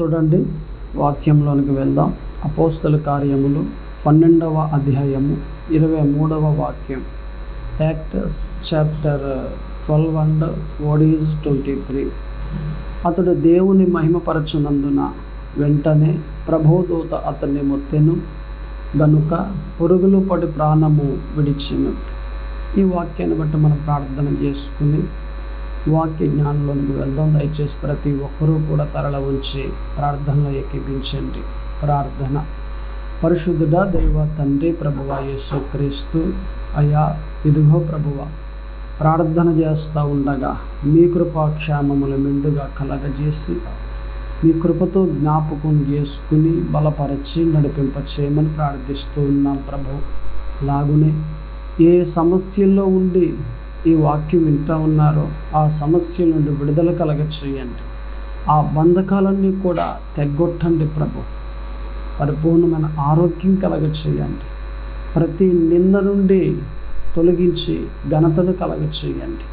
చూడండి. వాక్యంలోనికి వెళ్దాం. అపోస్తల కార్యములు పన్నెండవ అధ్యాయము ఇరవై మూడవ వాక్యం. యాక్టర్స్ చాప్టర్ ట్వెల్వ్ అండ్ ఓడీస్ ట్వంటీ త్రీ అతడు దేవుని మహిమపరచునందున వెంటనే ప్రభోదూత అతన్ని మొత్తెను గనుక పురుగులు పడి ప్రాణము విడిచెను. ఈ వాక్యాన్ని బట్టి మనం ప్రార్థన చేసుకుని వాక్య జ్ఞానంలోనికి వెళ్దాం. దయచేసి ప్రతి ఒక్కరూ కూడా తరల ఉంచి ప్రార్థనలో ఎక్కిపించండి ప్రార్థన. పరిశుద్ధుడా దైవ తండ్రి ప్రభువ యేసు క్రీస్తు. అయ్యా ఇదిగో ప్రభువ ప్రార్థన చేస్తూ ఉండగా మీ కృపాక్షేమములు మెండుగా కలగజేసి మీ కృపతో జ్ఞాపకం చేసుకుని బలపరచి నడిపింప చేయమని ప్రార్థిస్తూ ఉన్నాం ప్రభు. లాగునే ఏ సమస్యల్లో ఉండి ఈ వాక్యం వింటూ ఉన్నారో ఆ సమస్య నుండి విడుదల కలగ చేయండి ఆ బంధకాలన్నీ కూడా తెగ్గొట్టండి ప్రభు. పరిపూర్ణమైన ఆరోగ్యం కలగ చేయండి ప్రతి నింద నుండి తొలగించి ఘనతను కలగ చేయండి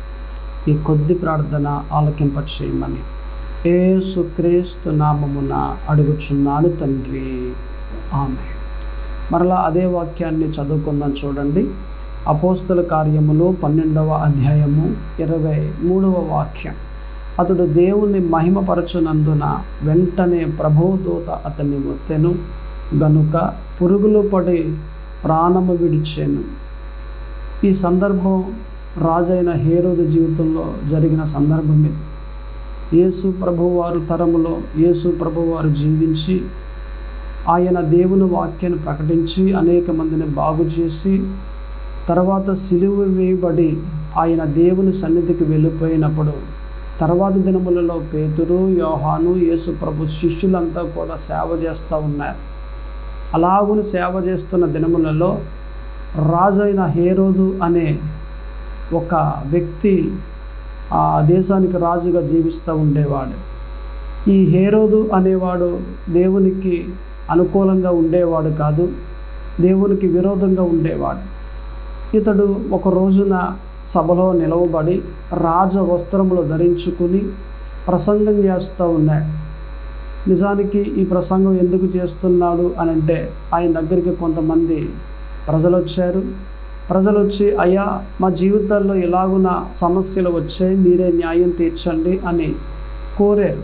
ఈ కొద్ది ప్రార్థన ఆలకింప చేయమని ఏ సుక్రీస్తు నామమున అడుగుచున్నాను తండ్రి. ఆమె మరలా అదే వాక్యాన్ని చదువుకుందాం చూడండి. అపోస్తుల కార్యములు పన్నెండవ అధ్యాయము ఇరవై మూడవ వాక్యం. అతడు దేవుణ్ణి మహిమపరచునందున వెంటనే ప్రభుదూత అతన్ని మొత్తెను గనుక పురుగులు పడి ప్రాణము విడిచాను. ఈ సందర్భం రాజైన హేరోదు జీవితంలో జరిగిన సందర్భం ఇది. యేసు ప్రభువారు తరములో యేసు ప్రభువారు జీవించి ఆయన దేవుని వాక్యాన్ని ప్రకటించి అనేక మందిని బాగు చేసి తర్వాత సిలువ వేయబడి ఆయన దేవుని సన్నిధికి వెళ్ళిపోయినప్పుడు తర్వాత దినములలో పేతురు యోహాను యేసు ప్రభు శిష్యులంతా కూడా సేవ చేస్తూ ఉన్నారు. అలాగుని సేవ చేస్తున్న దినములలో రాజైన హేరోదు అనే ఒక వ్యక్తి ఆ దేశానికి రాజుగా జీవిస్తూ ఉండేవాడు. ఈ హేరోదు అనేవాడు దేవునికి అనుకూలంగా ఉండేవాడు కాదు దేవునికి విరోధంగా ఉండేవాడు. ఇతడు ఒక రోజున సభలో నిలవబడి రాజ వస్త్రములు ధరించుకుని ప్రసంగం చేస్తూ ఉన్నాడు. నిజానికి ఈ ప్రసంగం ఎందుకు చేస్తున్నాడు అని అంటే ఆయన దగ్గరికి కొంతమంది ప్రజలు వచ్చారు ప్రజలు వచ్చి అయ్యా మా జీవితాల్లో ఇలాగున సమస్యలు వచ్చాయి మీరే న్యాయం తీర్చండి అని కోరారు.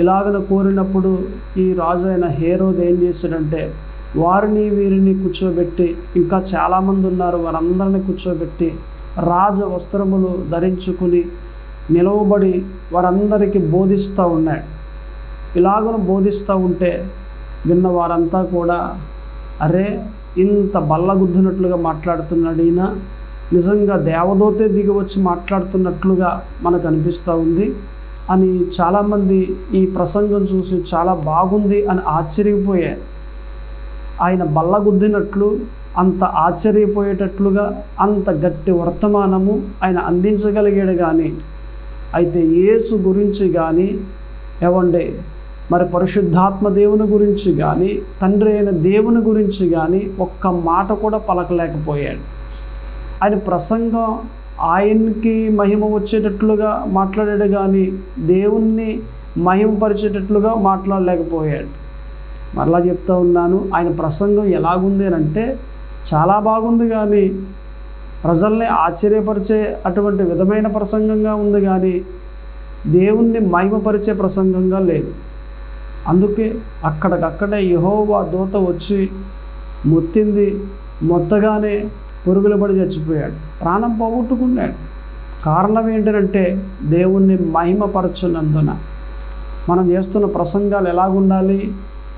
ఇలాగన కోరినప్పుడు ఈ రాజు అయిన హేరోద్ ఏం చేశాడంటే వారిని వీరిని కూర్చోబెట్టి ఇంకా చాలామంది ఉన్నారు వారందరిని కూర్చోబెట్టి రాజ వస్త్రములు ధరించుకుని నిలవబడి వారందరికీ బోధిస్తూ ఉన్నాడు ఇలాగను బోధిస్తూ ఉంటే విన్న వారంతా కూడా అరే ఇంత బల్లగుద్దినట్లుగా మాట్లాడుతున్నాడు ఈయన. నిజంగా దేవదోతే దిగి వచ్చి మాట్లాడుతున్నట్లుగా మనకు అనిపిస్తూ ఉంది అని చాలామంది ఈ ప్రసంగం చూసి చాలా బాగుంది అని ఆశ్చర్యపోయారు. ఆయన బల్లగుద్దినట్లు అంత ఆశ్చర్యపోయేటట్లుగా అంత గట్టి వర్తమానము ఆయన అందించగలిగాడు కానీ అయితే యేసు గురించి కానీ ఏమండే మరి పరిశుద్ధాత్మ దేవుని గురించి కానీ తండ్రి అయిన దేవుని గురించి కానీ ఒక్క మాట కూడా పలకలేకపోయాడు. ఆయన ప్రసంగం ఆయనకి మహిమ వచ్చేటట్లుగా మాట్లాడాడు కానీ దేవుణ్ణి మహిమపరిచేటట్లుగా మాట్లాడలేకపోయాడు. మరలా చెప్తా ఉన్నాను ఆయన ప్రసంగం ఎలాగుంది అని అంటే చాలా బాగుంది కానీ ప్రజల్ని ఆశ్చర్యపరిచే అటువంటి విధమైన ప్రసంగంగా ఉంది కానీ దేవుణ్ణి మహిమపరిచే ప్రసంగంగా లేదు. అందుకే అక్కడికక్కడే యహోవా దూత వచ్చి మొత్తింది మొత్తగానే పురుగుల పడి చచ్చిపోయాడు. ప్రాణం పోగొట్టుకున్నాడు. కారణం ఏంటంటే దేవుణ్ణి మహిమపరచున్నందున మనం చేస్తున్న ప్రసంగాలు ఎలాగుండాలి?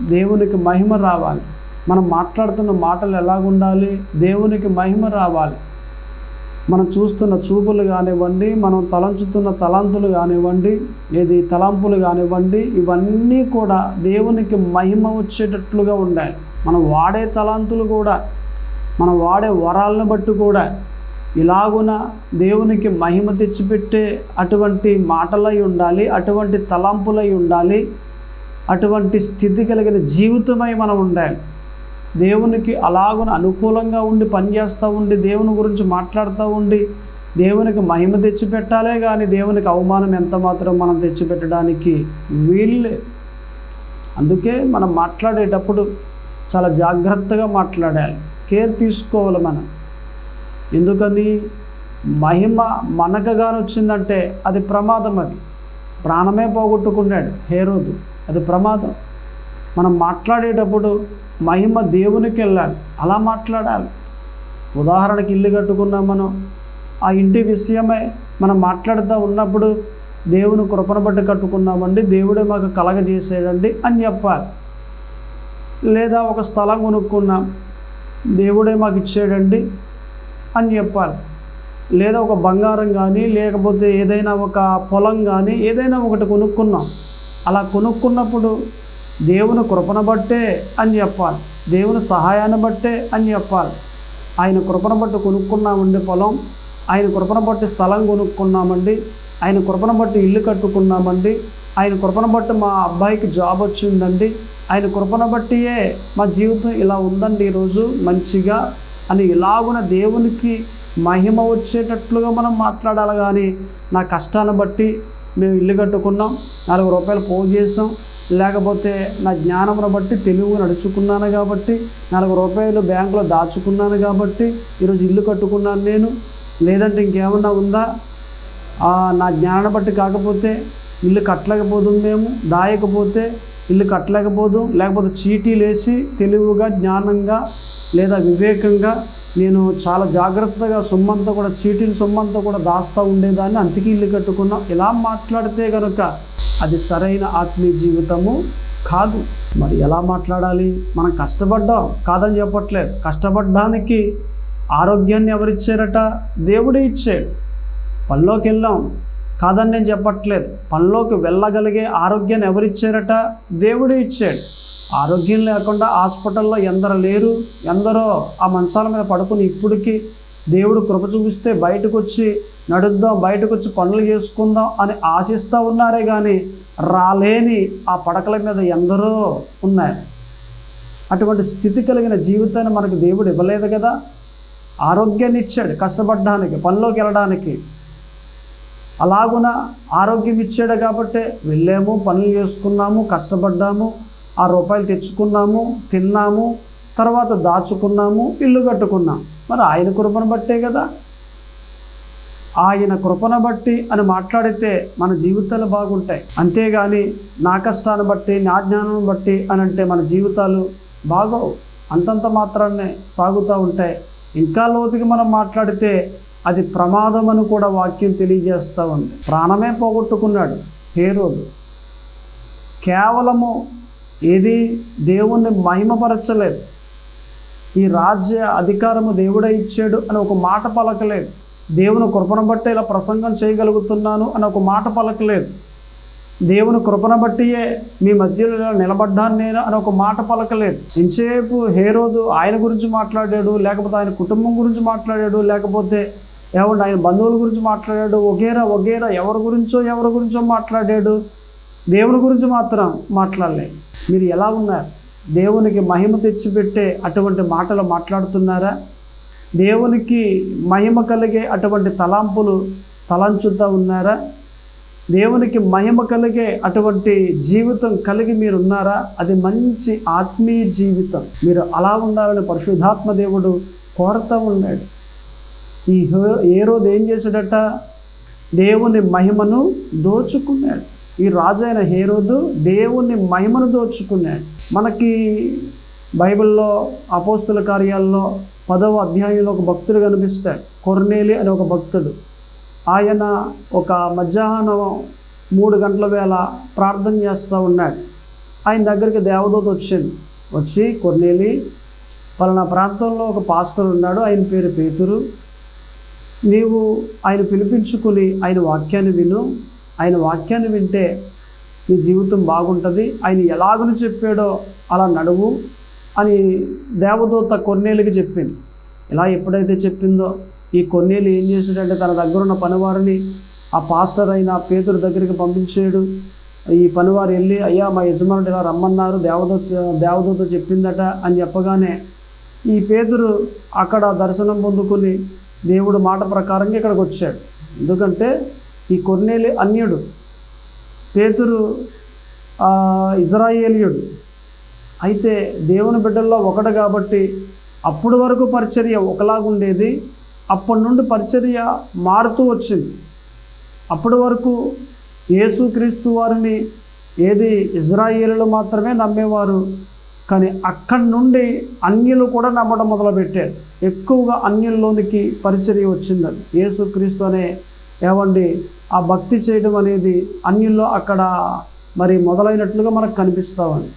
దేవునికి మహిమ రావాలి. మనం మాట్లాడుతున్న మాటలు ఎలాగుండాలి? దేవునికి మహిమ రావాలి. మనం చూస్తున్న చూపులు కానివ్వండి మనం తలంచుతున్న తలంతులు కానివ్వండి ఏది తలంపులు కానివ్వండి ఇవన్నీ కూడా దేవునికి మహిమ వచ్చేటట్లుగా ఉండాలి. మనం వాడే తలాంతులు కూడా మనం వాడే వరాలను బట్టి కూడా ఇలాగున దేవునికి మహిమ తెచ్చిపెట్టే అటువంటి మాటలై ఉండాలి అటువంటి తలంపులై ఉండాలి. అటువంటి స్థితి కలిగిన జీవితమై మనం ఉండాలి. దేవునికి అలాగున అనుకూలంగా ఉండి పనిచేస్తూ ఉండి దేవుని గురించి మాట్లాడుతూ ఉండి దేవునికి మహిమ తెచ్చిపెట్టాలే కానీ దేవునికి అవమానం ఎంత మాత్రం మనం తెచ్చిపెట్టడానికి వీళ్ళే అందుకే మనం మాట్లాడేటప్పుడు చాలా జాగ్రత్తగా మాట్లాడాలి. కేర్ తీసుకోవాలి మనం. ఎందుకని? మహిమ మనకగానొచ్చిందంటే అది ప్రమాదం అది. ప్రాణమే పోగొట్టుకున్నాడు హేరోదు. అది ప్రమాదం. మనం మాట్లాడేటప్పుడు మహిమ దేవునికి వెళ్ళాలి. అలా మాట్లాడాలి. ఉదాహరణకి ఇల్లు కట్టుకున్నాం మనం. ఆ ఇంటి విషయమే మనం మాట్లాడుతూ ఉన్నప్పుడు దేవుని కృపను బట్టి కట్టుకున్నామండి. దేవుడే మాకు కలగజేసేయండి అని చెప్పాలి. లేదా ఒక స్థలం కొనుక్కున్నాం. దేవుడే మాకు ఇచ్చాడండి అని చెప్పాలి. లేదా ఒక బంగారం కానీ లేకపోతే ఏదైనా ఒక పొలం కానీ ఏదైనా ఒకటి కొనుక్కున్నాం. అలా కొనుక్కున్నప్పుడు దేవుని కృపను బట్టే అని చెప్పాలి. దేవుని సహాయాన్ని బట్టే అని చెప్పాలి. ఆయన కృపను బట్టి కొనుక్కున్నామండి పొలం. ఆయన కృపను బట్టి స్థలం కొనుక్కున్నామండి. ఆయన కృపను బట్టి ఇల్లు కట్టుకున్నామండి. ఆయన కృపను బట్టి మా అబ్బాయికి జాబ్ వచ్చిందండి. ఆయన కృపను బట్టియే మా జీవితం ఇలా ఉందండి ఈరోజు మంచిగా అని ఇలాగున దేవునికి మహిమ వచ్చేటట్లుగా మనం మాట్లాడాలి కానీ నా కష్టాన్ని బట్టి మేము ఇల్లు కట్టుకున్నాం నాలుగు రూపాయలు పోగు చేసాం. లేకపోతే నా జ్ఞానమును బట్టి తెలుగు నడుచుకున్నాను కాబట్టి నాలుగు రూపాయలు బ్యాంకులో దాచుకున్నాను కాబట్టి ఈరోజు ఇల్లు కట్టుకున్నాను నేను. లేదంటే ఇంకేమన్నా ఉందా? నా జ్ఞానాన్ని బట్టి కాకపోతే ఇల్లు కట్టలేకపోతుంది మేము దాయకపోతే ఇల్లు కట్టలేకపోదు లేకపోతే చీటీలు వేసి తెలివిగా జ్ఞానంగా లేదా వివేకంగా నేను చాలా జాగ్రత్తగా సొమ్మంతా కూడా చీటీల సొమ్మంతా కూడా దాస్తూ ఉండేదాన్ని. అంతకీ ఇల్లు కట్టుకున్నాం. ఇలా మాట్లాడితే కనుక అది సరైన ఆత్మీయ జీవితము కాదు. మరి ఎలా మాట్లాడాలి? మనం కష్టపడ్డాం. కాదని చెప్పట్లేదు. కష్టపడడానికి ఆరోగ్యాన్ని ఎవరిచ్చారట? దేవుడే ఇచ్చాడు. పనిలోకి వెళ్ళాం. కాదని నేను చెప్పట్లేదు. పనిలోకి వెళ్ళగలిగే ఆరోగ్యాన్ని ఎవరిచ్చారట? దేవుడే ఇచ్చాడు. ఆరోగ్యం లేకుండా హాస్పిటల్లో ఎందరు లేరు ఎందరో ఆ మంచాల మీద పడుకుని ఇప్పటికీ దేవుడు కృప చూపిస్తే బయటకు వచ్చి నడుద్దాం బయటకు వచ్చి పనులు చేసుకుందాం అని ఆశిస్తూ ఉన్నారే కానీ రాలేని ఆ పడకల మీద ఎందరో ఉన్నాయి అటువంటి స్థితి కలిగిన జీవితాన్ని మనకు దేవుడు ఇవ్వలేదు కదా? ఆరోగ్యాన్ని ఇచ్చాడు కష్టపడడానికి పనిలోకి వెళ్ళడానికి. అలాగున ఆరోగ్యం ఇచ్చాడు కాబట్టి వెళ్ళాము పనులు చేసుకున్నాము కష్టపడ్డాము ఆ రూపాయలు తెచ్చుకున్నాము తిన్నాము తర్వాత దాచుకున్నాము ఇల్లు కట్టుకున్నాం. మరి ఆయన కృపను బట్టే కదా. ఆయన కృపను బట్టి అని మాట్లాడితే మన జీవితాలు బాగుంటాయి. అంతేగాని నా కష్టాన్ని బట్టి నా జ్ఞానం బట్టి అని అంటే మన జీవితాలు బాగోవు. అంతంత మాత్రాన్నే సాగుతూ ఉంటాయి. ఇంకా లోతుకి మనం మాట్లాడితే అది ప్రమాదం అని కూడా వాక్యం తెలియజేస్తూ ఉంది. ప్రాణమే పోగొట్టుకున్నాడు హేరోదు. కేవలము ఏది దేవుణ్ణి మహిమపరచలేదు. ఈ రాజ్య అధికారము దేవుడే ఇచ్చాడు అని ఒక మాట పలకలేదు. దేవుని కృపను బట్టి ఇలా ప్రసంగం చేయగలుగుతున్నాను అని ఒక మాట పలకలేదు. దేవుని కృపను బట్టియే మీ మధ్యలో ఇలా నిలబడ్డాను నేను అని ఒక మాట పలకలేదు. ఇంతసేపు హేరోదు ఆయన గురించి మాట్లాడాడు లేకపోతే ఆయన కుటుంబం గురించి మాట్లాడాడు లేకపోతే ఏమంటే ఆయన బంధువుల గురించి మాట్లాడాడు ఒకేరా ఒకేరా ఎవరి గురించో ఎవరి గురించో మాట్లాడాడు? దేవుని గురించి మాత్రం మాట్లాడలే. మీరు ఎలా ఉన్నారు? దేవునికి మహిమ తెచ్చిపెట్టే అటువంటి మాటలు మాట్లాడుతున్నారా? దేవునికి మహిమ కలిగే అటువంటి తలాంపులు తలంచుతా ఉన్నారా? దేవునికి మహిమ కలిగే అటువంటి జీవితం కలిగి మీరు ఉన్నారా అది మంచి ఆత్మీయ జీవితం. మీరు అలా ఉండాలని పరిశుద్ధాత్మ దేవుడు కోరుతూ ఉన్నాడు. ఈ హే- ఏ రోజు ఏం చేశాడట? దేవుని మహిమను దోచుకున్నాడు. ఈ రాజు అయిన హేరోదు దేవుని మహిమను దోచుకున్నాడు. మనకి బైబిల్లో అపోస్తుల కార్యాల్లో పదవ అధ్యాయంలో ఒక భక్తుడు కనిపిస్తాడు. కొర్నేలి అనే ఒక భక్తుడు. ఆయన ఒక మధ్యాహ్నం మూడు గంటల వేళ ప్రార్థన చేస్తూ ఉన్నాడు. ఆయన దగ్గరికి దేవదూత వచ్చింది. వచ్చి కొర్నేలి పలానా ప్రాంతంలో ఒక పాస్టర్ ఉన్నాడు. ఆయన పేరు పేతురు. నీవు ఆయన పిలిపించుకుని ఆయన వాక్యాన్ని విను. ఆయన వాక్యాన్ని వింటే నీ జీవితం బాగుంటుంది. ఆయన ఎలాగని చెప్పాడో అలా నడువు అని దేవదూత కొన్నేళ్ళకి చెప్పింది. ఇలా ఎప్పుడైతే చెప్పిందో ఈ కొన్నేళ్ళు ఏం చేశాడంటే తన దగ్గర ఉన్న పనివారిని ఆ పాస్టర్ అయిన పేతురు దగ్గరికి పంపించాడు. ఈ పనివారు వెళ్ళి అయ్యా మా యజమానుడు ఇలా రమ్మన్నారు. దేవదూత దేవదూత చెప్పిందట అని చెప్పగానే ఈ పేతురు అక్కడ దర్శనం పొందుకుని దేవుడు మాట ప్రకారంగా ఇక్కడికి వచ్చాడు. ఎందుకంటే ఈ కొన్నేలి అన్యుడు పేతురు ఇజ్రాయేలియుడు. అయితే దేవుని బిడ్డల్లో ఒకడు కాబట్టి అప్పటి వరకు పరిచర్య ఒకలాగుండేది అప్పటి నుండి పరిచర్య మారుతూ వచ్చింది. అప్పటి వరకు యేసుక్రీస్తు వారిని ఏది ఇజ్రాయేలులు మాత్రమే నమ్మేవారు. కానీ అక్కడి నుండి అన్యులు కూడా నమ్మడం మొదలుపెట్టారు ఎక్కువగా అన్యుల్లోనికి పరిచర్య వచ్చిందని యేసుక్రీస్తు అనే ఏవండి ఆ భక్తి చేయడం అనేది అన్యుల్లో అక్కడ మరి మొదలైనట్లుగా మనకు కనిపిస్తామని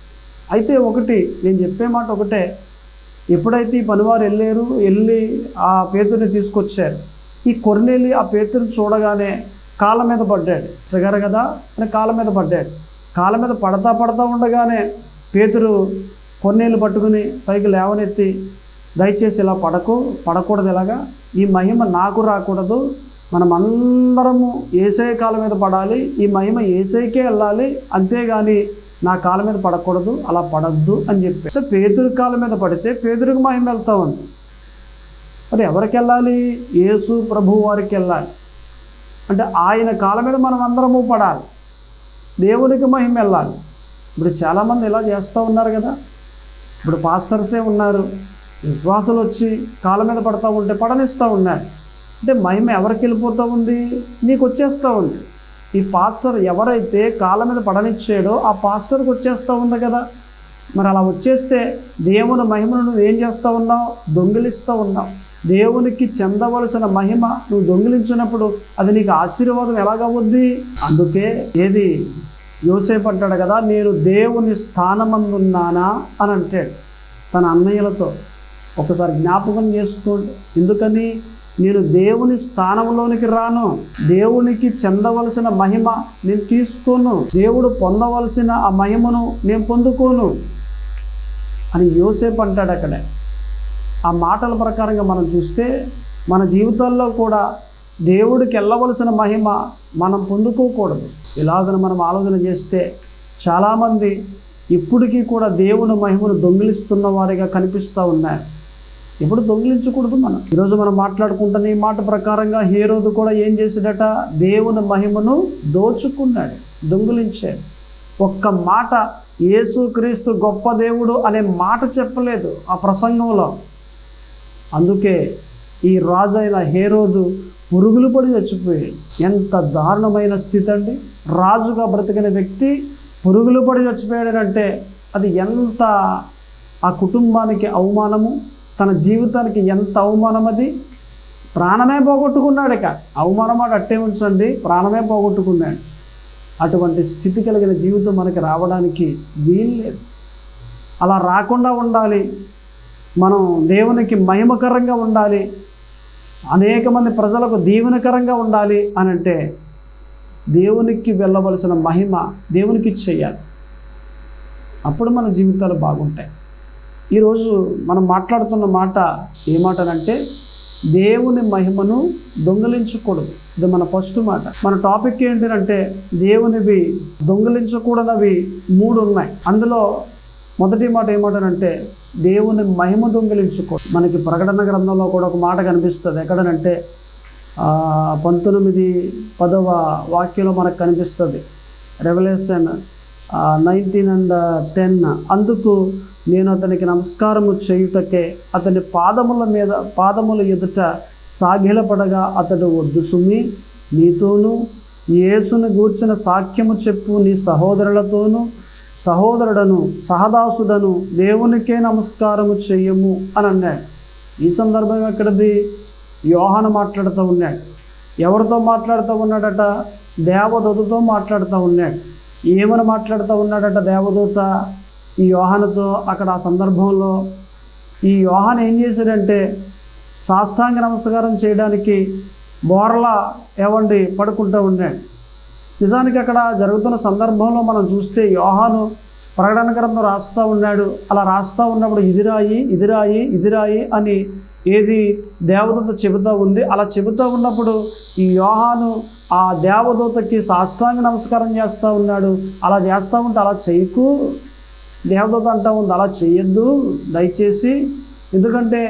అయితే ఒకటి నేను చెప్పే మాట ఒకటే. ఎప్పుడైతే ఈ పనివారు వెళ్ళారు వెళ్ళి ఆ పేతుని తీసుకొచ్చారు ఈ కొర్నేలి ఆ పేతుని చూడగానే కాళ్ళ మీద పడ్డాడు. సిగర కదా అని కాళ్ళ మీద పడ్డాడు. కాళ్ళ మీద పడతా పడతా ఉండగానే పేతురు కొన్నేళ్ళు పట్టుకుని పైకి లేవనెత్తి దయచేసి ఇలా పడకు పడకూడదు ఇలాగా. ఈ మహిమ నాకు రాకూడదు. మనం అందరము ఏసే కాలం మీద పడాలి. ఈ మహిమ ఏసైకే వెళ్ళాలి. అంతేగాని నా కాలం మీద పడకూడదు. అలా పడద్దు అని చెప్పి. సో పేదరి కాలం మీద పడితే పేదరికి మహిమ వెళ్తా ఉంది. మరి ఎవరికి వెళ్ళాలి? యేసు ప్రభు వారికి వెళ్ళాలి. అంటే ఆయన కాలం మీద మనం అందరము పడాలి. దేవునికి మహిమ వెళ్ళాలి. ఇప్పుడు చాలామంది ఇలా చేస్తూ ఉన్నారు కదా. ఇప్పుడు పాస్టర్సే ఉన్నారు. విశ్వాసులు వచ్చి కాళ్ళ మీద పడతా ఉంటే పడనిస్తూ ఉన్నారు అంటే మహిమ ఎవరికి వెళ్ళిపోతూ ఉంది? నీకు వచ్చేస్తూ ఉంది. ఈ పాస్టర్ ఎవరైతే కాళ్ళ మీద పడనిచ్చాడో ఆ పాస్టర్కి వచ్చేస్తూ ఉంది కదా. మరి అలా వచ్చేస్తే దేవుని మహిమను నువ్వు ఏం చేస్తూ ఉన్నావు? దొంగిలిస్తూ ఉన్నావు. దేవునికి చెందవలసిన మహిమ నువ్వు దొంగిలించినప్పుడు అది నీకు ఆశీర్వాదం ఎలాగవుద్ది? అందుకే ఏది? యోసేపు అంటాడు కదా నేను దేవుని స్థానమందున్నానా? అని అంటాడు. తన అన్నయ్యలతో ఒకసారి జ్ఞాపకం చేసుకోండి. ఎందుకని? నేను దేవుని స్థానంలోనికి రాను. దేవునికి చెందవలసిన మహిమ నేను తీసుకోను. దేవుడు పొందవలసిన ఆ మహిమను నేను పొందుకోను. అని యోసేపు అంటాడు అక్కడే. ఆ మాటల ప్రకారంగా మనం చూస్తే మన జీవితాల్లో కూడా దేవుడికి వెళ్ళవలసిన మహిమ మనం పొందుకోకూడదు. ఇలాగను మనం ఆలోచన చేస్తే చాలామంది ఇప్పటికీ కూడా దేవుని మహిమను దొంగిలిస్తున్న వారిగా కనిపిస్తూ ఉన్నారు ఇప్పుడు దొంగిలించకూడదు మనం. ఈరోజు మనం మాట్లాడుకుంటున్న ఈ మాట ప్రకారంగా హీరోదు కూడా ఏం చేసాడట దేవుని మహిమను దోచుకున్నాడు దొంగిలించాడు. ఒక్క మాట యేసుక్రీస్తు గొప్ప దేవుడు అనే మాట చెప్పలేదు ఆ ప్రసంగంలో. అందుకే ఈ రాజు అయిన హేరోదు పురుగులు పడి చచ్చిపోయాడు ఎంత దారుణమైన స్థితి అండి. రాజుగా బ్రతికిన వ్యక్తి పురుగులు పడి చచ్చిపోయాడంటే అది ఎంత ఆ కుటుంబానికి అవమానము తన జీవితానికి ఎంత అవమానం అది? ప్రాణమే పోగొట్టుకున్నాడు ఇక. అవమానం మాట అట్టే ఉంచండి ప్రాణమే పోగొట్టుకున్నాడు. అటువంటి స్థితి కలిగిన జీవితం మనకి రావడానికి వీల్లేదు అలా రాకుండా ఉండాలి. మనం దేవునికి మహిమకరంగా ఉండాలి. అనేక మంది ప్రజలకు దీవెనకరంగా ఉండాలి అని అంటే దేవునికి వెళ్ళవలసిన మహిమ దేవునికి చేయాలి. అప్పుడు మన జీవితాలు బాగుంటాయి. ఈరోజు మనం మాట్లాడుతున్న మాట ఏ మాటనంటే దేవుని మహిమను దొంగలించకూడదు. ఇది మన ఫస్ట్ మాట. మన టాపిక్ ఏంటంటే దేవునివి దొంగిలించకూడనవి మూడు ఉన్నాయి. అందులో మొదటి మాట ఏమంటానంటే దేవుని మహిమ దొంగిలించుకో. మనకి ప్రకటన గ్రంథంలో కూడా ఒక మాట కనిపిస్తుంది. ఎక్కడనంటే పంతొమ్మిది పదవ వాక్యంలో మనకు కనిపిస్తుంది. రెవల్యూషన్ నైన్టీన్ అండ్ టెన్ అందుకు నేను అతనికి నమస్కారము చేయుటకే అతని పాదముల మీద పాదముల ఎదుట సాగిలపడగా అతడు వద్దు సుమి నీతోనూ యేసును గూర్చిన సాక్ష్యము చెప్పు నీ సహోదరులతోనూ సహోదరుడను సహదాసుడను దేవునికే నమస్కారము చెయ్యము అని అన్నాడు. ఈ సందర్భం ఎక్కడిది యోహాను మాట్లాడుతూ ఉన్నాడు. ఎవరితో మాట్లాడుతూ ఉన్నాడట? దేవదూతతో మాట్లాడుతూ ఉన్నాడు. ఏమని మాట్లాడుతూ ఉన్నాడట దేవదూత? ఈ యోహానుతో అక్కడ ఆ సందర్భంలో ఈ యోహాన్ ఏం చేశాడంటే సాష్టాంగ నమస్కారం చేయడానికి బోర్లా ఏవండి పడుకుంటూ ఉన్నాడు. నిజానికి అక్కడ జరుగుతున్న సందర్భంలో మనం చూస్తే యోహాను ప్రకటన గ్రంథం రాస్తూ ఉన్నాడు. అలా రాస్తూ ఉన్నప్పుడు ఇదిరాయి ఇదిరాయి ఇదిరాయి అని ఏది దేవదూత చెబుతూ ఉంది. అలా చెబుతూ ఉన్నప్పుడు ఈ యోహాను ఆ దేవదూతకి సాష్టాంగ నమస్కారం చేస్తూ ఉన్నాడు. అలా చేస్తూ ఉంటే అలా చేయకు. దేవదూత అంటా ఉంది అలా చేయొద్దు. దయచేసి ఎందుకంటే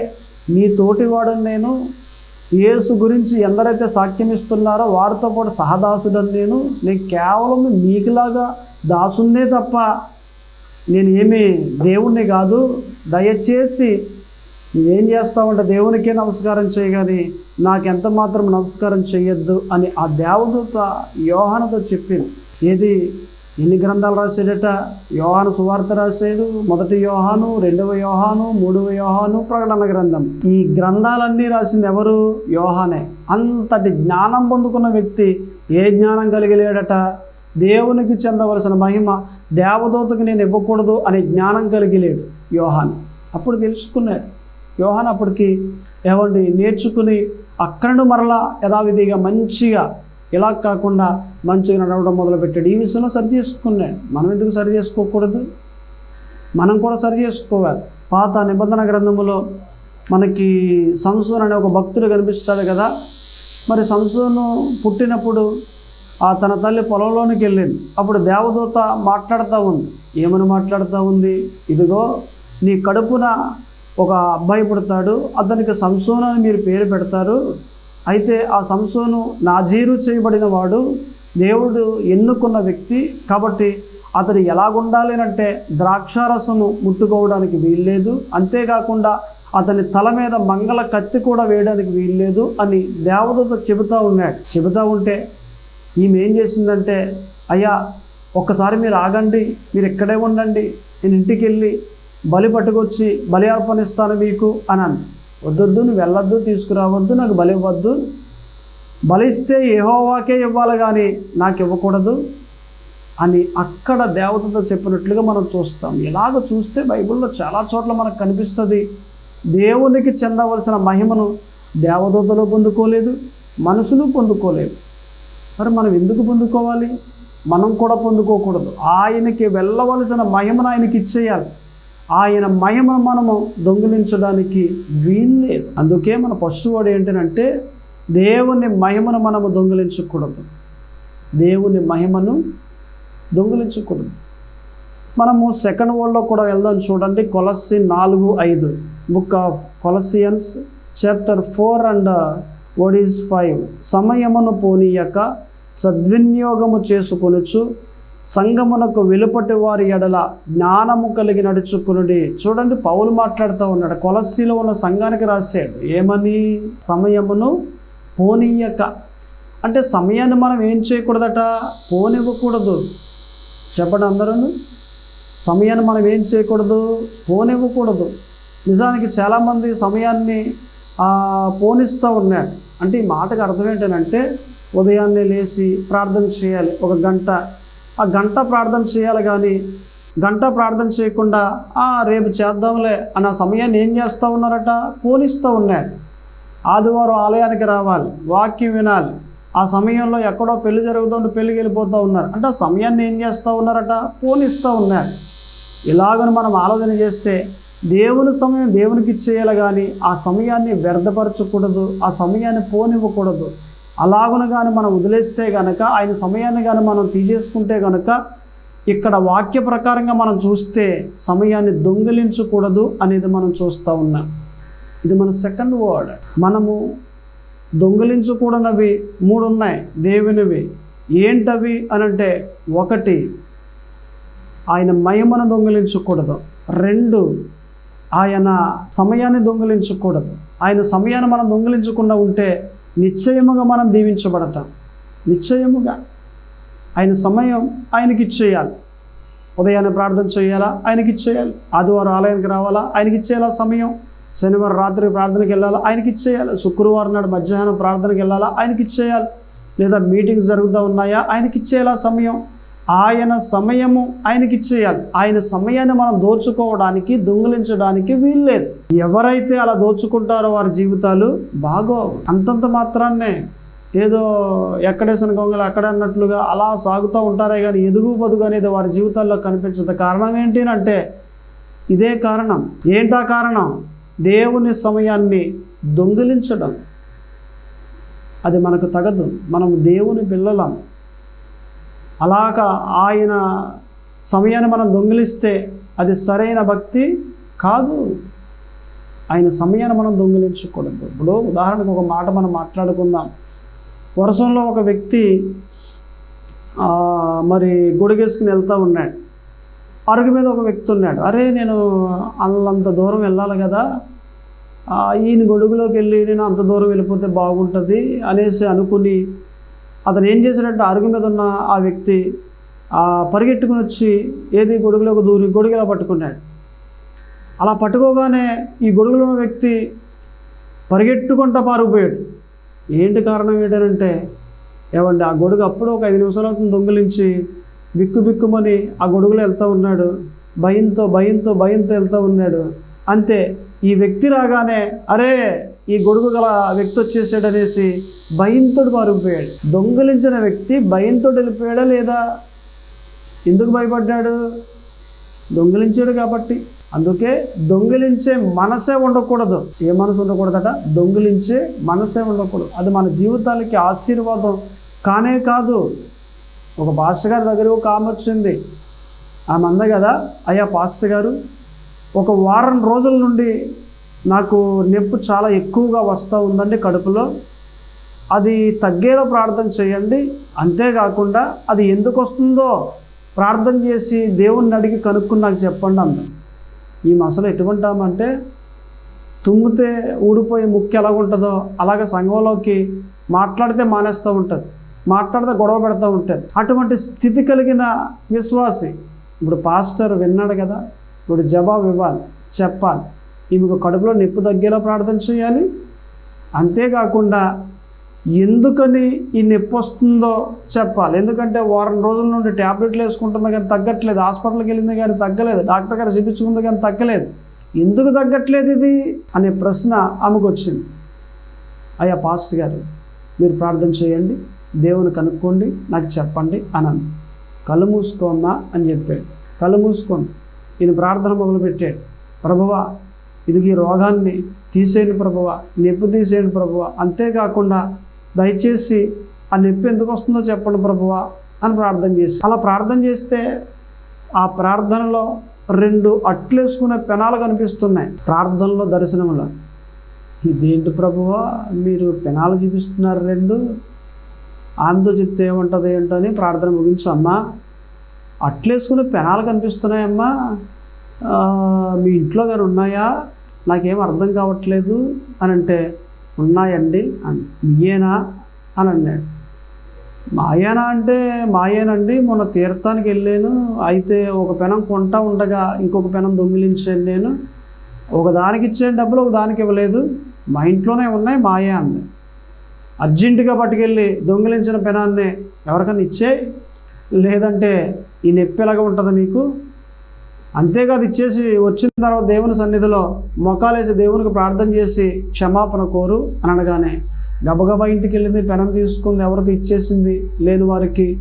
నీ తోటివాడు నేను యేసు గురించి ఎందరైతే సాక్ష్యం ఇస్తున్నారో వారితో పాటు సహదాసుడని నేను నేను కేవలం నీకులాగా దాసున్నే తప్ప నేను ఏమి దేవుణ్ణి కాదు. దయచేసి నువ్వేం చేస్తామంటే దేవునికే నమస్కారం చేయగాని నాకెంత మాత్రం నమస్కారం చేయొద్దు అని ఆ దేవదూత యోహనతో చెప్పింది ఏది ఎన్ని గ్రంథాలు రాసాడట యోహాను సువార్త రాశాడు మొదటి యోహాను రెండవ యోహాను మూడవ యోహాను ప్రకటన గ్రంథం. ఈ గ్రంథాలన్నీ రాసింది ఎవరు? యోహానే. అంతటి జ్ఞానం పొందుకున్న వ్యక్తి ఏ జ్ఞానం కలిగిలేడట? దేవునికి చెందవలసిన మహిమ దేవదూతకు నేను ఇవ్వకూడదు అనే జ్ఞానం కలిగిలేడు యోహాన్. అప్పుడు తెలుసుకున్నాడు. యోహాన్ అప్పటికి ఏమండి నేర్చుకుని అక్కడ మరలా యథావిధిగా మంచిగా ఇలా కాకుండా మంచిగా నడవడం మొదలుపెట్టాడు. ఈ విషయంలో సరి చేసుకున్నాడు మనం ఎందుకు సరి చేసుకోకూడదు? మనం కూడా సరి చేసుకోవాలి. పాత నిబంధన గ్రంథములో మనకి సంసూన్ అనే ఒక భక్తుడు కనిపిస్తాడు కదా? మరి సంసూను పుట్టినప్పుడు ఆ తన తల్లి పొలంలోనికి వెళ్ళింది. అప్పుడు దేవదూత మాట్లాడుతూ ఉంది. ఏమని మాట్లాడుతూ ఉంది? ఇదిగో నీ కడుపున ఒక అబ్బాయి పుడతాడు. అతనికి సంసూన్ అని మీరు పేరు పెడతారు. అయితే ఆ సంసోను నాజీరు చేయబడిన వాడు దేవుడు ఎన్నుకున్న వ్యక్తి కాబట్టి అతడు ఎలాగుండాలి అంటే ద్రాక్షారసము ముట్టుకోవడానికి వీల్లేదు. అంతేకాకుండా అతని తల మీద మంగళ కత్తి కూడా వేయడానికి వీల్లేదు అని దేవదూత చెబుతూ ఉన్నాడు. చెబుతూ ఉంటే ఈమె ఏం చేసిందంటే అయ్యా ఒక్కసారి మీరు ఆగండి మీరు ఇక్కడే ఉండండి నేను ఇంటికి వెళ్ళి బలి పట్టుకొచ్చి బలి అర్పణిస్తాను మీకు అని వద్దొద్దు నువ్వు వెళ్ళొద్దు తీసుకురావద్దు నాకు బలివ్వద్దు బలిస్తే ఏహోవాకే ఇవ్వాలి కానీ నాకు ఇవ్వకూడదు అని అక్కడ దేవతతో చెప్పినట్లుగా మనం చూస్తాం. ఇలాగ చూస్తే బైబిల్లో చాలా చోట్ల మనకు కనిపిస్తుంది. దేవునికి చెందవలసిన మహిమను దేవదూతలు పొందుకోలేదు మనుషులు పొందుకోలేదు. మరి మనం ఎందుకు పొందుకోవాలి? మనం కూడా పొందుకోకూడదు. ఆయనకి వెళ్ళవలసిన మహిమను ఆయనకి ఇచ్చేయాలి. ఆయన మహిమను మనము దొంగిలించడానికి వీల్లేదు. అందుకే మన పశువుడు ఏంటంటే దేవుని మహిమను మనము దొంగిలించకూడదు. దేవుని మహిమను దొంగిలించకూడదు. మనము సెకండ్ వరల్డ్లో కూడా వెళ్దాం చూడండి కొలసి నాలుగు ఐదు. Book of Colossians chapter four and word is five సమయమును పోనీయక సద్వినియోగము చేసుకొనుచు సంగమునకు వెలుపటి వారి ఎడల జ్ఞానము కలిగి నడుచుకునుడి. చూడండి పౌలు మాట్లాడుతూ ఉన్నాడు. కొలసీలో ఉన్న సంఘానికి రాశాడు. ఏమని? సమయమును పోనీయక. అంటే సమయాన్ని మనం ఏం చేయకూడదట? పోనివ్వకూడదు. చెప్పండి అందరూ సమయాన్ని మనం ఏం చేయకూడదు? పోనివ్వకూడదు. నిజానికి చాలామంది సమయాన్ని పోనిస్తూ ఉన్నాడు అంటే ఈ మాటకు అర్థం ఏంటంటే ఉదయాన్నే లేచి ప్రార్థన చేయాలి. ఒక గంట ఆ గంట ప్రార్థన చేయాలి కానీ గంట ప్రార్థన చేయకుండా "ఆ, రేపు చేద్దాంలే అన్న సమయాన్ని ఏం చేస్తూ ఉన్నారట? పోలిస్తూ ఉన్నాడు ఆదివారం ఆలయానికి రావాలి వాక్యం వినాలి. ఆ సమయంలో ఎక్కడో పెళ్ళి జరుగుతుంటే పెళ్ళికి వెళ్ళిపోతూ ఉన్నారు. అంటే ఆ సమయాన్ని ఏం చేస్తూ ఉన్నారట? పోనిస్తూ ఉన్నారు. ఇలాగను మనం ఆలోచన చేస్తే దేవుని సమయం దేవునికి ఇచ్చేయాలి కానీ ఆ సమయాన్ని వ్యర్థపరచకూడదు ఆ సమయాన్ని పోనివ్వకూడదు. అలాగున కానీ మనం వదిలేస్తే గనక ఆయన సమయాన్ని కానీ మనం తీసేసుకుంటే గనక ఇక్కడ వాక్య ప్రకారంగా మనం చూస్తే సమయాన్ని దొంగిలించకూడదు అనేది మనం చూస్తూ ఉన్నాం. ఇది మన సెకండ్ వర్డ్ మనము దొంగిలించకూడనవి మూడు ఉన్నాయి. దేవునివి ఏంటవి అనంటే ఒకటి ఆయన మహిమను దొంగిలించకూడదు. రెండు ఆయన సమయాన్ని దొంగిలించకూడదు. ఆయన సమయాన్ని మనం దొంగిలించకుండా ఉంటే నిశ్చయముగా మనం దీవించబడతాం. నిశ్చయముగా. ఆయన సమయం ఆయనకి ఇచ్చేయాలి ఉదయాన్నే ప్రార్థన చేయాలా? ఆయనకి ఇచ్చేయాలి ఆదివారం ఆలయానికి రావాలా? ఆయనకి ఇచ్చేయాలా సమయం? శనివారం రాత్రి ప్రార్థనకి వెళ్ళాలా? ఆయనకి ఇచ్చేయాలి శుక్రవారం నాడు మధ్యాహ్నం ప్రార్థనకి వెళ్ళాలా? ఆయనకి ఇచ్చేయాలి లేదా మీటింగ్స్ జరుగుతూ ఉన్నాయా? ఆయనకి ఇచ్చేలా సమయం? ఆయన సమయము ఆయనకి ఇచ్చేయాలి. ఆయన సమయాన్ని మనం దోచుకోవడానికి దొంగిలించడానికి వీల్లేదు. ఎవరైతే అలా దోచుకుంటారో వారి జీవితాలు బాగోవు. అంతంత మాత్రాన్నే ఏదో ఎక్కడేసిన గొంగలు అక్కడ అన్నట్లుగా అలా సాగుతూ ఉంటారే కానీ ఎదుగు బదుగు అనేది వారి జీవితాల్లో కనిపించదు. కారణం ఏంటి అంటే ఇదే కారణం. ఏంటా కారణం? దేవుని సమయాన్ని దొంగిలించడం. అది మనకు తగదు. మనం దేవుని పిల్లలం. అలాగా ఆయన సమయాన్ని మనం దొంగిలిస్తే అది సరైన భక్తి కాదు. ఆయన సమయాన్ని మనం దొంగిలించకూడదు. ఇప్పుడు ఉదాహరణకు ఒక మాట మనం మాట్లాడుకుందాం. వర్షంలో ఒక వ్యక్తి మరి గొడుగేసుకుని వెళ్తూ ఉన్నాడు. అరుగు మీద ఒక వ్యక్తి ఉన్నాడు. అరే నేను అంత దూరం వెళ్ళాలి కదా. ఈయన గొడుగులోకి వెళ్ళి నేను అంత దూరం వెళ్ళిపోతే బాగుంటుంది అనేసి అనుకుని అతను ఏం చేశాడంటే అరుగు మీద ఉన్న ఆ వ్యక్తి ఆ పరిగెట్టుకుని వచ్చి ఏది గొడుగులోకి దూరి గొడుగులా పట్టుకున్నాడు. అలా పట్టుకోగానే ఈ గొడుగులో ఉన్న వ్యక్తి పరిగెట్టుకుంటా పారిపోయాడు. ఏంటి కారణం ఏంటంటే ఏమండి ఆ గొడుగు అప్పుడు ఒక ఐదు నిమిషాల దొంగిలించి బిక్కు బిక్కుమని ఆ గొడుగులో వెళ్తూ ఉన్నాడు. భయంతో భయంతో భయంతో వెళ్తూ ఉన్నాడు. అంతే ఈ వ్యక్తి రాగానే అరే ఈ గొడుగు గల వ్యక్తి వచ్చేసాడు అనేసి భయంతో పారిపోయాడు దొంగిలించిన వ్యక్తి భయంతో వెళ్ళిపోయాడా లేదా? ఎందుకు భయపడ్డాడు? దొంగిలించాడు కాబట్టి. అందుకే దొంగిలించే మనసే ఉండకూడదు. ఏ మనసు ఉండకూడదట? దొంగిలించే మనసే ఉండకూడదు. అది మన జీవితాలకి ఆశీర్వాదం కానే కాదు. ఒక పాస్టర్ గారి దగ్గర ఒక ఆమె వచ్చింది. ఆమె అంద కదా అయ్యా పాస్టర్ గారు ఒక వారం రోజుల నుండి నాకు నొప్పి చాలా ఎక్కువగా వస్తూ ఉందండి కడుపులో. అది తగ్గేలా ప్రార్థన చేయండి. అంతేకాకుండా అది ఎందుకు వస్తుందో ప్రార్థన చేసి దేవుణ్ణి అడిగి కనుక్కుని నాకు చెప్పండి అంద ఈ మసలు ఎటువంటి తుమ్మితే ఊడిపోయి ముక్కు ఎలా ఉంటుందో అలాగే సంఘంలోకి మాట్లాడితే మానేస్తూ ఉంటుంది మాట్లాడితే గొడవ పెడతా ఉంటారు. అటువంటి స్థితి కలిగిన విశ్వాసి ఇప్పుడు పాస్టర్ విన్నాడు కదా ఇప్పుడు జవాబు ఇవ్వాలి చెప్పాలి. ఈమెకు కడుపులో నొప్పి తగ్గేలా ప్రార్థన చేయాలి. అంతేకాకుండా ఎందుకని ఈ నొప్పి వస్తుందో చెప్పాలి. ఎందుకంటే వారం రోజుల నుండి ట్యాబ్లెట్లు వేసుకుంటుంది కానీ తగ్గట్లేదు. హాస్పిటల్కి వెళ్ళింది కానీ తగ్గలేదు. డాక్టర్ గారు చూపించుకుంది కానీ తగ్గలేదు. ఎందుకు తగ్గట్లేదు ఇది? అనే ప్రశ్న ఆమెకు వచ్చింది. అయ్యా పాస్టర్ గారు మీరు ప్రార్థన చేయండి. దేవుని కనుక్కోండి. నాకు చెప్పండి అనంది. కళ్ళు మూసుకోమ్మా అని చెప్పాడు. కళ్ళు మూసుకోండి. ఈయన ప్రార్థన మొదలుపెట్టాడు. ప్రభువా ఇదిగో ఈ రోగాన్ని తీసేయండి ప్రభువా నొప్పి తీసేయండి ప్రభువా. అంతేకాకుండా దయచేసి ఆ నొప్పి ఎందుకు వస్తుందో చెప్పండి ప్రభువా అని ప్రార్థన చేసి. అలా ప్రార్థన చేస్తే ఆ ప్రార్థనలో రెండు అట్లేసుకునే పెనాలు కనిపిస్తున్నాయి. ప్రార్థనలో దర్శనంలో ఇదేంటి ప్రభువా? మీరు పెనాలు చూపిస్తున్నారు రెండు. ఆమెతో చెప్తే ఏముంటుంది ఏంటో అని ప్రార్థన ముగించు అమ్మా. అట్లేసుకునే పెనాలు కనిపిస్తున్నాయమ్మా. మీ ఇంట్లో కానీ ఉన్నాయా? నాకేం అర్థం కావట్లేదు అని అంటే ఉన్నాయండి అని మీయేనా అని అన్నాడు. మాయేనా అంటే మాయేనండి మొన్న తీర్థానికి వెళ్ళాను. అయితే ఒక పెనం కొంటా ఉండగా ఇంకొక పెనం దొంగిలించాను నేను. ఒక దానికి డబ్బులు ఒక దానికి ఇవ్వలేదు. మా ఇంట్లోనే ఉన్నాయి మాయే అంది అర్జెంటుగా పట్టుకెళ్ళి దొంగిలించిన పెనాన్ని ఎవరికైనా ఇచ్చే లేదంటే ఈ నొప్పి ఎలాగ ఉంటుంది నీకు? అంతేకాదు ఇచ్చేసి వచ్చిన తర్వాత దేవుని సన్నిధిలో మొక్కాలేసి దేవునికి ప్రార్థన చేసి క్షమాపణ కోరు అని అనగానే గబగబా ఇంటికి వెళ్ళింది పెనం తీసుకుంది ఎవరికి ఇచ్చేసింది లేని వారికి.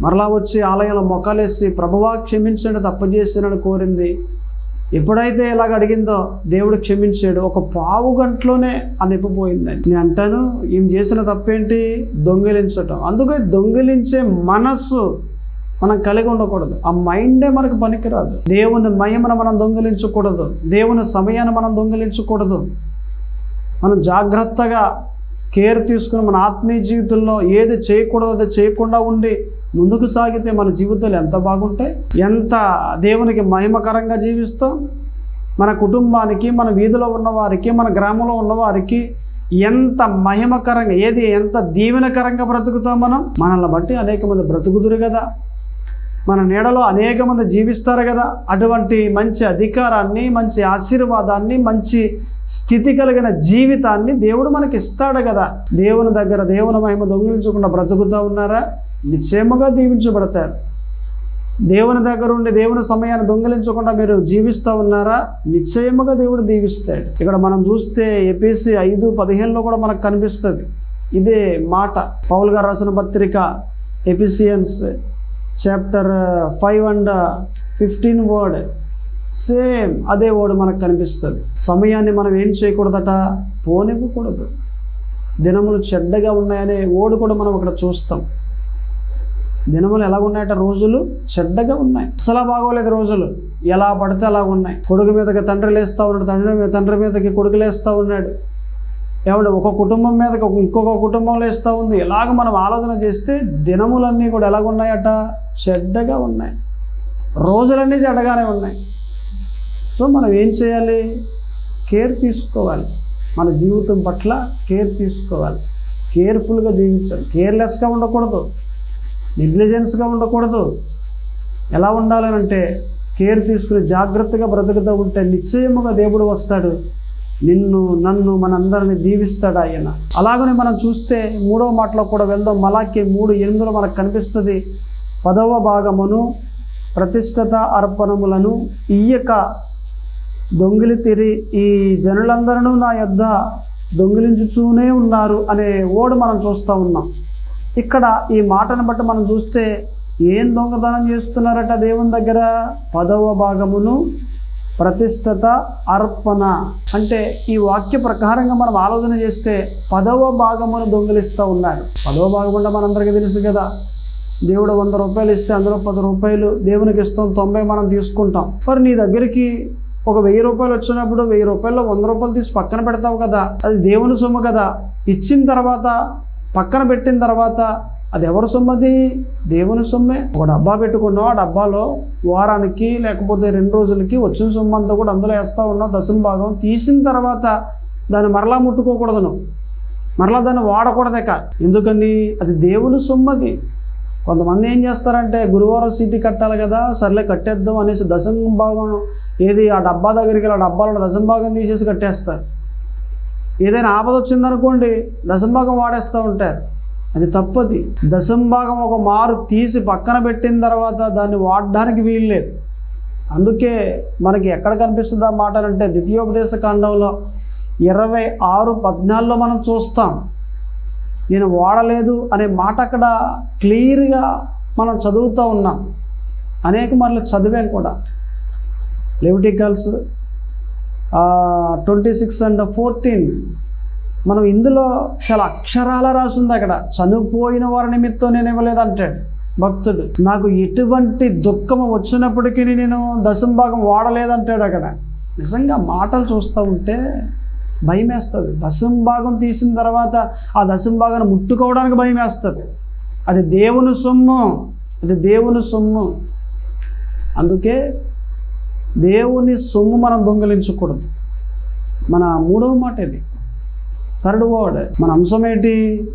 మరలా వచ్చి ఆలయంలో మొక్కలేసి ప్రభువా క్షమించండి తప్పజేసినని కోరింది. ఎప్పుడైతే ఇలాగ అడిగిందో దేవుడు క్షమించాడు. ఒక పావు గంటలోనే ఆ నొప్పి నేను అంటాను ఈమె చేసిన తప్పేంటి? దొంగిలించటం. అందుకే దొంగిలించే మనస్సు మనం కలిగి ఉండకూడదు. ఆ మైండే మనకు పనికిరాదు. దేవుని మయమును మనం దొంగిలించకూడదు. దేవుని సమయాన్ని మనం దొంగిలించకూడదు. మనం జాగ్రత్తగా కేర్ తీసుకుని మన ఆత్మీయ జీవితంలో ఏది చేయకూడదు అది చేయకుండా ఉండి ముందుకు సాగితే మన జీవితాలు ఎంత బాగుంటాయి? ఎంత దేవునికి మహిమకరంగా జీవిస్తాం? మన కుటుంబానికి మన వీధిలో ఉన్నవారికి మన గ్రామంలో ఉన్నవారికి ఎంత మహిమకరంగా ఏది ఎంత దీవెనకరంగా బ్రతుకుతాం మనం? మనల్ని బట్టి అనేక మంది బ్రతుకుదురు కదా. మన నీడలో అనేక మంది జీవిస్తారు కదా. అటువంటి మంచి అధికారాన్ని మంచి ఆశీర్వాదాన్ని మంచి స్థితి కలిగిన జీవితాన్ని దేవుడు మనకి ఇస్తాడు కదా. దేవుని దగ్గర దేవుని మహిమ దొంగిలించకుండా బ్రతుకుతూ ఉన్నారా? నిశ్చయముగా దీవించబడతారు. దేవుని దగ్గర ఉండి దేవుని సమయాన్ని దొంగిలించకుండా మీరు జీవిస్తూ ఉన్నారా? నిశ్చయముగా దేవుడు దీవిస్తాడు. ఇక్కడ మనం చూస్తే ఎపిసి ఐదు పదిహేనులో కూడా మనకు కనిపిస్తుంది. ఇదే మాట. పౌల్ గారు రాసిన పత్రిక Ephesians chapter five and fifteen word same అదే వర్డ్ మనకు కనిపిస్తుంది. సమయాన్ని మనం ఏం చేయకూడదట? పోనివ్వకూడదు. దినములు చెడ్డగా ఉన్నాయనే ఓడు కూడా మనం అక్కడ చూస్తాం. దినములు ఎలా ఉన్నాయట? రోజులు చెడ్డగా ఉన్నాయి. అసలు బాగోలేదు రోజులు. ఎలా పడితే అలా ఉన్నాయి. కొడుకు మీదకి తండ్రి లేస్తూ ఉన్నాడు తండ్రి మీద తండ్రి మీదకి కొడుకు లేస్తూ ఉన్నాడు. ఏమంటే ఒక కుటుంబం మీద ఇంకొక కుటుంబంలో ఇస్తూ ఉంది. ఇలాగ మనం ఆలోచన చేస్తే దినములన్నీ కూడా ఎలాగున్నాయట? చెడ్డగా ఉన్నాయి. రోజులన్నీ చెడ్డగానే ఉన్నాయి. సో మనం ఏం చేయాలి? కేర్ తీసుకోవాలి. మన జీవితం పట్ల కేర్ తీసుకోవాలి. కేర్ఫుల్గా జీవించాలి. కేర్లెస్గా ఉండకూడదు. నెగ్లిజెన్స్గా ఉండకూడదు. ఎలా ఉండాలనంటే కేర్ తీసుకుని జాగ్రత్తగా బ్రతుకుతూ ఉంటే నిశ్చయముగా దేవుడు వస్తాడు. నిన్ను నన్ను మనందరిని దీవిస్తాడు ఆయన. అలాగనే మనం చూస్తే మూడవ మాటలో కూడా వెళ్దాం. మలాకి మూడు ఎనిమిదిలో మనకు కనిపిస్తుంది. పదవ భాగమును ప్రతిష్ఠత అర్పణములను ఇయ్యక దొంగిలి తిరి ఈ జనులందరూ నా యొద్ద దొంగిలించుతూనే ఉన్నారు అనే ఓడు మనం చూస్తూ ఉన్నాం. ఇక్కడ ఈ మాటను బట్టి మనం చూస్తే ఏం దొంగతనం చేస్తున్నారట దేవుని దగ్గర? పదవ భాగమును ప్రతిష్టత అర్పణ అంటే ఈ వాక్య ప్రకారంగా మనం ఆలోచన చేస్తే పదవ భాగమును దొంగిలిస్తూ ఉన్నారు. పదవ భాగం అంటే మనందరికీ తెలుసు కదా. దేవుడు వంద రూపాయలు ఇస్తే అందులో పది రూపాయలు దేవునికి ఇస్తాం తొంభై మనం తీసుకుంటాం. మరి నీ దగ్గరికి ఒక వెయ్యి రూపాయలు వచ్చినప్పుడు వెయ్యి రూపాయల్లో వంద రూపాయలు తీసి పక్కన పెడతావు కదా. అది దేవుని సొమ్ము కదా. ఇచ్చిన తర్వాత పక్కన పెట్టిన తర్వాత అది ఎవరి సొమ్ము అది దేవుని సొమ్మే. ఒక డబ్బా పెట్టుకున్నావు ఆ డబ్బాలో వారానికి లేకపోతే రెండు రోజులకి వచ్చిన సొమ్ము అంతా కూడా అందులో వేస్తూ ఉన్నావు దశమ భాగం. తీసిన తర్వాత దాన్ని మరలా ముట్టుకోకూడదు నువ్వు మరలా దాన్ని వాడకూడదక ఎందుకని? అది దేవుని సొమ్మది. అది కొంతమంది ఏం చేస్తారంటే గురువారం సీటీ కట్టాలి కదా సర్లే కట్టేద్దాం అనేసి దశం భాగం ఏది ఆ డబ్బా దగ్గరికి ఆ డబ్బాలో దశం భాగం తీసేసి కట్టేస్తారు. ఏదైనా ఆపద వచ్చిందనుకోండి దశం భాగం వాడేస్తూ ఉంటారు. అది తప్పది. దశం భాగం ఒక మారు తీసి పక్కన పెట్టిన తర్వాత దాన్ని వాడడానికి వీల్లేదు అందుకే మనకి ఎక్కడ కనిపిస్తుంది ఆ మాట అంటే ద్వితీయోపదేశ కాండంలో ఇరవై ఆరు పద్నాలుగులో మనం చూస్తాం. నేను వాడలేదు అనే మాట అక్కడ క్లియర్గా మనం చదువుతూ ఉన్నాం. అనేక మార్లు చదివాం కూడా. Leviticus twenty six and fourteen మనం ఇందులో చాలా అక్షరాల రాసింది అక్కడ. చనిపోయిన వారి నిమిత్తం నేను ఇవ్వలేదు అంటాడు భక్తుడు. నాకు ఎటువంటి దుఃఖము వచ్చినప్పటికీ నేను దశం భాగం వాడలేదంటాడు అక్కడ. నిజంగా మాటలు చూస్తూ ఉంటే భయం వేస్తుంది దశం భాగం తీసిన తర్వాత ఆ దశం భాగాన్ని ముట్టుకోవడానికి భయం వేస్తుంది అది దేవుని సొమ్ము. అది దేవుని సొమ్ము. అందుకే దేవుని సొమ్ము మనం దొంగిలించకూడదు. మన మూడవ మాట ఇది థర్డ్ వర్డ్. మన అంశం ఏంటి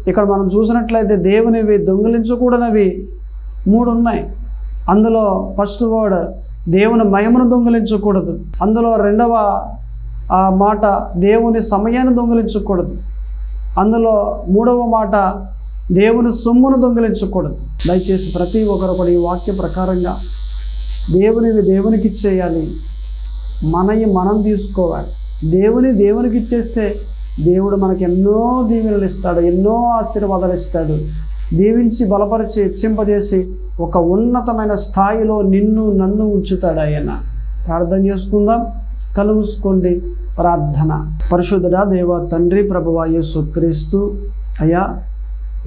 ఇక్కడ మనం చూసినట్లయితే దేవునివి దొంగిలించకూడనివి మూడు ఉన్నాయి. అందులో ఫస్ట్ వర్డ్ దేవుని మహిమను దొంగిలించకూడదు. అందులో రెండవ ఆ మాట దేవుని సమయాన్ని దొంగిలించకూడదు. అందులో మూడవ మాట దేవుని సొమ్మును దొంగిలించకూడదు. దయచేసి ప్రతి ఒక్కరు కూడా ఈ వాక్య ప్రకారంగా దేవునివి దేవునికి ఇచ్చేయాలి మనవి మనం తీసుకోవాలి. దేవుని దేవునికి ఇచ్చేస్తే దేవుడు మనకి ఎన్నో దీవెనలు ఇస్తాడు ఎన్నో ఆశీర్వాదాలు ఇస్తాడు. దీవించి బలపరిచి హెచ్చింపజేసి ఒక ఉన్నతమైన స్థాయిలో నిన్ను నన్ను ఉంచుతాడు ఆయన. ప్రార్థన చేసుకుందాం. కళ్ళు ప్రార్థన. పరిశుద్ధుడా దేవ తండ్రి ప్రభువ యేసు క్రీస్తు. అయ్యా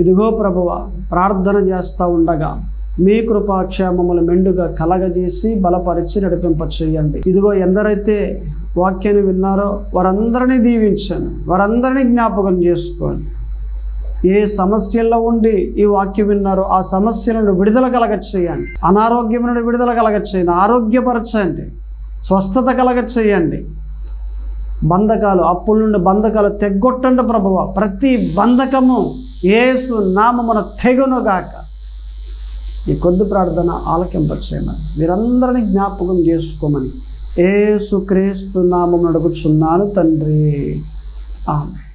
ఇదిగో ప్రభువ ప్రార్థన చేస్తూ ఉండగా మీ కృపాక్షేమములు మెండుగా కలగజేసి బలపరిచి నడిపింపచేయండి. ఇదిగో ఎందరైతే వాక్యాన్ని విన్నారో వారందరినీ దీవించండి వారందరినీ జ్ఞాపకం చేసుకోండి ఏ సమస్యల్లో ఉండి ఈ వాక్యం విన్నారో ఆ సమస్యలను విడుదల కలగ చేయండి అనారోగ్యం నుండి విడుదల కలగ చేయండి ఆరోగ్యపరచండి. స్వస్థత కలగ చేయండి బంధకాలు అప్పుల నుండి బంధకాలు తెగ్గొట్టండి ప్రభువ. ప్రతి బంధకము ఏసు నామమున తెగునుగాక ఈ కొద్ది ప్రార్థన ఆలకింపచేయమని. మీరందరినీ జ్ఞాపకం చేసుకోమని. ఏసుక్రీస్తు నామం నడుపుచున్నాను తండ్రి. ఆమె